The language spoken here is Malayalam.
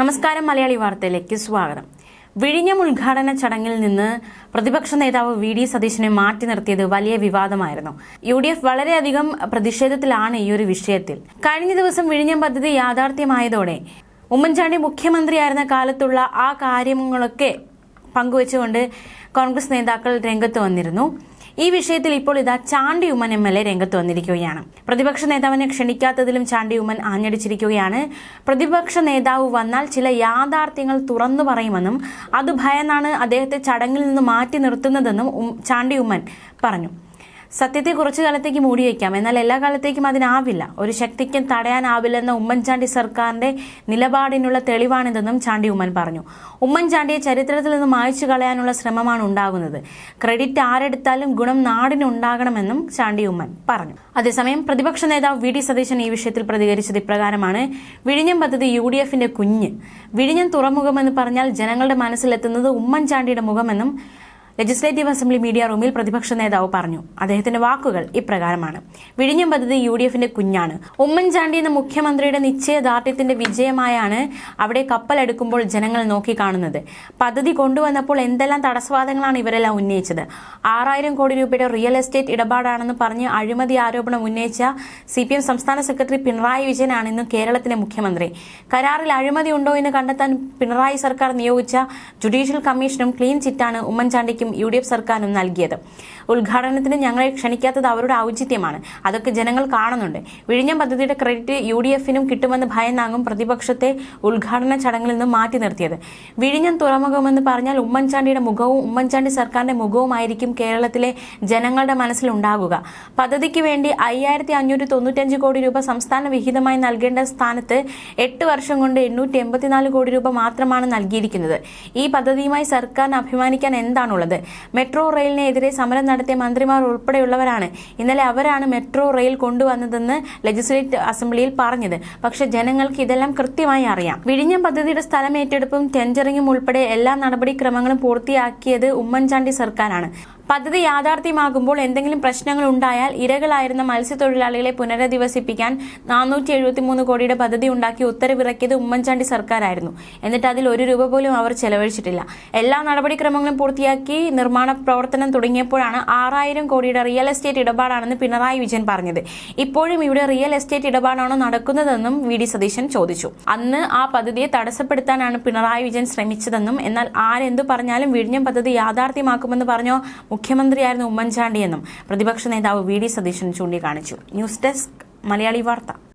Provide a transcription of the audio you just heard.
നമസ്കാരം മലയാളി വാർത്തയിലേക്ക് സ്വാഗതം. വിഴിഞ്ഞം ഉദ്ഘാടന ചടങ്ങിൽ നിന്ന് പ്രതിപക്ഷ നേതാവ് വി ഡി സതീശനെ മാറ്റി നിർത്തിയത് വലിയ വിവാദമായിരുന്നു. യു ഡി എഫ് വളരെയധികം പ്രതിഷേധത്തിലാണ് ഈ ഒരു വിഷയത്തിൽ. കഴിഞ്ഞ ദിവസം വിഴിഞ്ഞം പദ്ധതി യാഥാർത്ഥ്യമായതോടെ ഉമ്മൻചാണ്ടി മുഖ്യമന്ത്രിയായിരുന്ന കാലത്തുള്ള ആ കാര്യങ്ങളൊക്കെ പങ്കുവച്ചുകൊണ്ട് കോൺഗ്രസ് നേതാക്കൾ രംഗത്ത് വന്നിരുന്നു. ഈ വിഷയത്തിൽ ഇപ്പോൾ ഇതാ Chandy Oommen M L A രംഗത്ത് വന്നിരിക്കുകയാണ്. പ്രതിപക്ഷ നേതാവിനെ ക്ഷണിക്കാത്തതിലും ചാണ്ടി ഉമ്മൻ ആഞ്ഞടിച്ചിരിക്കുകയാണ്. പ്രതിപക്ഷ നേതാവ് വന്നാൽ ചില യാഥാർത്ഥ്യങ്ങൾ തുറന്നു പറയുമെന്നും അത് ഭയന്നാണ് അദ്ദേഹത്തെ ചടങ്ങിൽ നിന്ന് മാറ്റി നിർത്തുന്നതെന്നും ചാണ്ടി ഉമ്മൻ പറഞ്ഞു. സത്യത്തെ കുറച്ചു കാലത്തേക്ക് മൂടി വയ്ക്കാം. എന്നാൽ എല്ലാ കാലത്തേക്കും അതിനാവില്ല. ഒരു ശക്തിക്കും തടയാനാവില്ലെന്ന ഉമ്മൻചാണ്ടി സർക്കാരിന്റെ നിലപാടിനുള്ള തെളിവാണിതെന്നും ചാണ്ടി ഉമ്മൻ പറഞ്ഞു. ഉമ്മൻചാണ്ടിയെ ചരിത്രത്തിൽ നിന്ന് മായ്ച്ചു കളയാനുള്ള ശ്രമമാണ് ഉണ്ടാകുന്നത്. ക്രെഡിറ്റ് ആരെടുത്താലും ഗുണം നാടിനുണ്ടാകണമെന്നും ചാണ്ടി ഉമ്മൻ പറഞ്ഞു. അതേസമയം പ്രതിപക്ഷ നേതാവ് വി. ഡി. സതീശൻ ഈ വിഷയത്തിൽ പ്രതികരിച്ചത് ഇപ്രകാരമാണ്. വിഴിഞ്ഞം പദ്ധതി യു. ഡി. എഫിന്റെ കുഞ്ഞ്. വിഴിഞ്ഞം തുറമുഖമെന്ന് പറഞ്ഞാൽ ജനങ്ങളുടെ മനസ്സിലെത്തുന്നത് ഉമ്മൻചാണ്ടിയുടെ മുഖമെന്നും ലെജിസ്ലേറ്റീവ് അസംബ്ലി മീഡിയ റൂമിൽ പ്രതിപക്ഷ നേതാവ് പറഞ്ഞു. അദ്ദേഹത്തിന്റെ വാക്കുകൾ ഇപ്രകാരമാണ്. വിഴിഞ്ഞം പദ്ധതി യു ഡി എഫിന്റെ കുഞ്ഞാണ്. ഉമ്മൻചാണ്ടി എന്ന മുഖ്യമന്ത്രിയുടെ നിശ്ചയദാർഢ്യത്തിന്റെ വിജയമായാണ് അവിടെ കപ്പലെടുക്കുമ്പോൾ ജനങ്ങൾ നോക്കിക്കാണുന്നത് പദ്ധതി കൊണ്ടുവന്നപ്പോൾ എന്തെല്ലാം തടസ്സവാദങ്ങളാണ് ഇവരെല്ലാം ഉന്നയിച്ചത്. ആറായിരം കോടി രൂപയുടെ റിയൽ എസ്റ്റേറ്റ് ഇടപാടാണെന്ന് പറഞ്ഞ് അഴിമതി ആരോപണം ഉന്നയിച്ച സി പി എം സംസ്ഥാന സെക്രട്ടറി പിണറായി വിജയനാണ് ഇന്ന് കേരളത്തിലെ മുഖ്യമന്ത്രി. കരാറിൽ അഴിമതി ഉണ്ടോ എന്ന് കണ്ടെത്താൻ പിണറായി സർക്കാർ നിയോഗിച്ച ജുഡീഷ്യൽ കമ്മീഷനും ക്ലീൻ ചിറ്റാണ് ഉമ്മൻചാണ്ടിക്കും യു ഡി എഫ് സർക്കാരും നൽകിയത്. ഉദ്ഘാടനത്തിന് ഞങ്ങളെ ക്ഷണിക്കാത്തത് അവരുടെ ഔചിത്യമാണ്. അതൊക്കെ ജനങ്ങൾ കാണുന്നുണ്ട്. വിഴിഞ്ഞം പദ്ധതിയുടെ ക്രെഡിറ്റ് യു ഡി എഫിനും കിട്ടുമെന്ന് ഭയന്നാകും പ്രതിപക്ഷത്തെ ഉദ്ഘാടന ചടങ്ങിൽ നിന്ന് മാറ്റി നിർത്തിയത്. വിഴിഞ്ഞം തുറമുഖമെന്ന് പറഞ്ഞാൽ ഉമ്മൻചാണ്ടിയുടെ മുഖവും ഉമ്മൻചാണ്ടി സർക്കാരിന്റെ മുഖവുമായിരിക്കും കേരളത്തിലെ ജനങ്ങളുടെ മനസ്സിലുണ്ടാകുക. പദ്ധതിക്ക് വേണ്ടി അയ്യായിരത്തി അഞ്ഞൂറ്റി തൊണ്ണൂറ്റഞ്ച് കോടി രൂപ സംസ്ഥാന വിഹിതമായി നൽകേണ്ട സ്ഥാനത്ത് എട്ട് വർഷം കൊണ്ട് എണ്ണൂറ്റി എൺപത്തിനാല് കോടി രൂപ മാത്രമാണ് നൽകിയിരിക്കുന്നത്. ഈ പദ്ധതിയുമായി സർക്കാരിന് അഭിമാനിക്കാൻ എന്താണുള്ളത്? മെട്രോ റെയിലിനെതിരെ സമരം നടത്തിയ മന്ത്രിമാർ ഉൾപ്പെടെയുള്ളവരാണ് ഇന്നലെ അവരാണ് മെട്രോ റെയിൽ കൊണ്ടുവന്നതെന്ന് ലെജിസ്ലേറ്റീവ് അസംബ്ലിയിൽ പറഞ്ഞത്. പക്ഷേ ജനങ്ങൾക്ക് ഇതെല്ലാം കൃത്യമായി അറിയാം. വിഴിഞ്ഞം പദ്ധതിയുടെ സ്ഥലം ഏറ്റെടുപ്പും ടെൻഡറിങ്ങും ഉൾപ്പെടെ എല്ലാ നടപടിക്രമങ്ങളും പൂർത്തിയാക്കിയത് ഉമ്മൻചാണ്ടി സർക്കാരാണ്. പദ്ധതി യാഥാർത്ഥ്യമാകുമ്പോൾ എന്തെങ്കിലും പ്രശ്നങ്ങൾ ഉണ്ടായാൽ ഇരകളായിരുന്ന മത്സ്യത്തൊഴിലാളികളെ പുനരധിവസിപ്പിക്കാൻ നാനൂറ്റി എഴുപത്തിമൂന്ന് കോടിയുടെ പദ്ധതി ഉണ്ടാക്കി ഉത്തരവിറക്കിയത് ഉമ്മൻചാണ്ടി സർക്കാരായിരുന്നു. എന്നിട്ട് അതിൽ ഒരു രൂപ പോലും അവർ ചെലവഴിച്ചിട്ടില്ല. എല്ലാ നടപടിക്രമങ്ങളും പൂർത്തിയാക്കി നിർമ്മാണ പ്രവർത്തനം തുടങ്ങിയപ്പോഴാണ് ആറായിരം കോടിയുടെ റിയൽ എസ്റ്റേറ്റ് ഇടപാടാണെന്ന് പിണറായി വിജയൻ പറഞ്ഞത്. ഇപ്പോഴും ഇവിടെ റിയൽ എസ്റ്റേറ്റ് ഇടപാടാണോ നടക്കുന്നതെന്നും വി ഡി സതീശൻ ചോദിച്ചു. അന്ന് ആ പദ്ധതിയെ തടസ്സപ്പെടുത്താനാണ് പിണറായി വിജയൻ ശ്രമിച്ചതെന്നും എന്നാൽ ആരെന്തു പറഞ്ഞാലും വിഴിഞ്ഞം പദ്ധതി യാഥാർത്ഥ്യമാക്കുമെന്ന് പറഞ്ഞോ മുഖ്യമന്ത്രിയായിരുന്നു ഉമ്മൻചാണ്ടിയെന്നും പ്രതിപക്ഷ നേതാവ് വി ഡി സതീശൻ ചൂണ്ടിക്കാണിച്ചു. ന്യൂസ് ഡെസ്ക് മലയാളി വാർത്ത.